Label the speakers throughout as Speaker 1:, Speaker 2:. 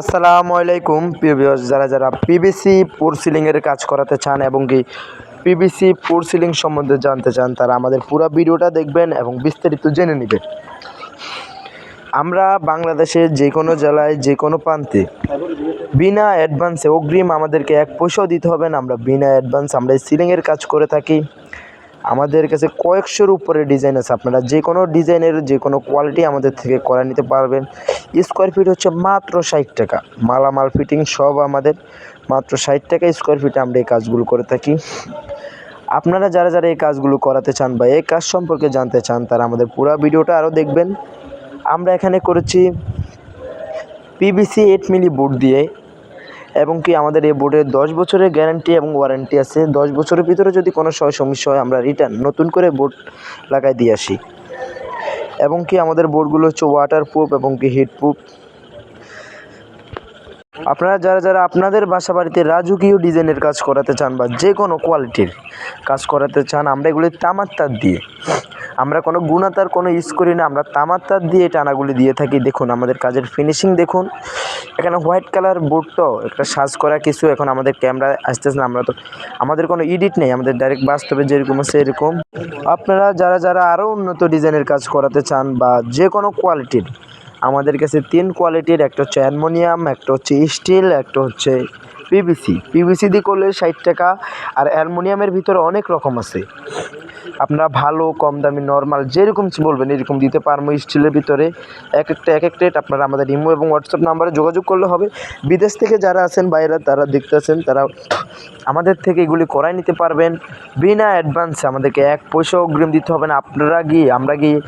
Speaker 1: আসসালামু আলাইকুম, প্রিয় যারা যারা পিবিসি পোর সিলিংয়ের কাজ করাতে চান এবং কি পিবিসি পোর সিলিং সম্বন্ধে জানতে চান, তারা আমাদের পুরো ভিডিওটা দেখবেন এবং বিস্তারিত জেনে নেবেন। আমরা বাংলাদেশের যে কোনো জেলায় যে কোনো প্রান্তে বিনা অ্যাডভান্সে অগ্রিম আমাদেরকে এক পয়সাও দিতে হবে না। আমরা বিনা অ্যাডভান্স আমরা সিলিংয়ের কাজ করে থাকি। আমাদের কাছে কয়েকশোর উপরে ডিজাইন আছে। আপনারা যে কোনো ডিজাইনের যে কোনো কোয়ালিটি আমাদের থেকে করে নিতে পারবেন। স্কোয়ার ফিট হচ্ছে মাত্র ষাট টাকা। মালামাল ফিটিং সব আমাদের মাত্র ষাট টাকা স্কোয়ার ফিটে আমরা এই কাজগুলো করে থাকি। আপনারা যারা যারা এই কাজগুলো করাতে চান বা এই কাজ সম্পর্কে জানতে চান, তারা আমাদের পুরো ভিডিওটা আরও দেখবেন। আমরা এখানে করেছি পিবিসি এইট মিলি বোর্ড দিয়ে এবং কি আমাদের এই বোর্ডের দশ বছরের গ্যারান্টি এবং ওয়ারেন্টি আছে। দশ বছরের ভিতরে যদি কোনো সয় সমস্যা হয়, আমরা রিটার্ন নতুন করে বোর্ড লাগাই দিয়ে আসি। এবং কি আমাদের বোর্ডগুলো হচ্ছে ওয়াটার প্রুফ এবং কি হিট প্রুফ আপনারা যারা যারা আপনাদের বাসা বাড়িতে রাজকীয় ডিজাইনের কাজ করাতে চান বা যে কোনো কোয়ালিটির কাজ করাতে চান, আমরা এগুলি তামার তার দিয়ে আমরা কোনো গুণাতার, কোনো ইউজ করি না। আমরা তামার দিয়ে টানাগুলি দিয়ে থাকি। দেখুন, আমাদের কাজের ফিনিশিং দেখুন। এখানে হোয়াইট কালার বোর্ড তো একটা সাজ করা কিছু। এখন আমাদের ক্যামেরা আসতেছে না, আমরা তো আমাদের কোনো এডিট নেই। আমাদের ডাইরেক্ট বাস্তবে যেরকম আছে এরকম আপনারা যারা যারা আরও উন্নত ডিজাইনের কাজ করাতে চান বা যে কোনো কোয়ালিটির আমাদের কাছে তিন কোয়ালিটির একটা হচ্ছে অ্যালমোনিয়াম, একটা হচ্ছে স্টিল, একটা হচ্ছে পিভিসি পিভিসি দিয়ে করলে ষাট টাকা। আর অ্যালমোনিয়ামের ভিতরে অনেক রকম আছে। আপনারা ভালো, কম দামি নর্মাল যেরকম বলবেন, এরকম দিতে পারব স্টিলের ভিতরে। এক একটা, এক এক রেট আপনারা আমাদের ইমো এবং হোয়াটসঅ্যাপ নাম্বারে যোগাযোগ করলে হবে। বিদেশ থেকে যারা আছেন বাইরে তারা দেখতেছেন, তারা আমাদের থেকে এগুলি করাই নিতে পারবেন। বিনা অ্যাডভান্সে আমাদেরকে এক পয়সা অগ্রিম দিতে হবে না। আপনারা গিয়ে, আমরা গিয়ে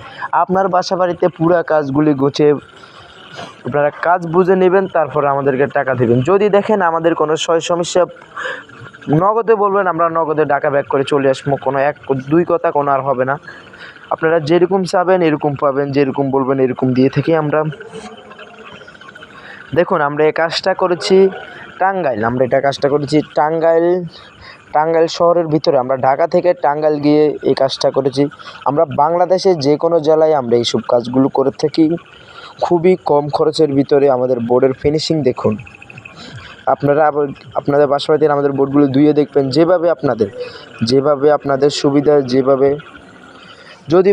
Speaker 1: আপনার বাসা বাড়িতে পুরা কাজগুলি গোছে আপনারা কাজ বুঝে নেবেন, তারপরে আমাদেরকে টাকা দেবেন। যদি দেখেন আমাদের কোনো সয় সমস্যা নগদে বলবেন, আমরা নগদে টাকা ব্যাক করে চলে আসব। কোনো এক, দুই কথা কোনো আর হবে না। আপনারা যেরকম চাবেন, এরকম পাবেন, যেরকম বলবেন, এরকম দিয়ে থেকে আমরা দেখুন, আমরা এই কাজটা করেছি টাঙ্গাইল, আমরা এটা কাজটা করেছি টাঙ্গাইল টাঙ্গাইল শহরের ভিতরে। আমরা ঢাকা থেকে টাঙ্গাইল গিয়ে এই কাজটা করেছি। আমরা বাংলাদেশে যে কোনো জেলায় আমরা এইসব কাজগুলো করে থাকি। খুবই কম খরচের ভিতরে আমাদের বোর্ডের ফিনিশিং দেখুন। আপনারা আপনাদের বাসা আমাদের বোর্ডগুলো ধুয়ে দেখবেন যেভাবে আপনাদের যেভাবে আপনাদের সুবিধা যেভাবে যদি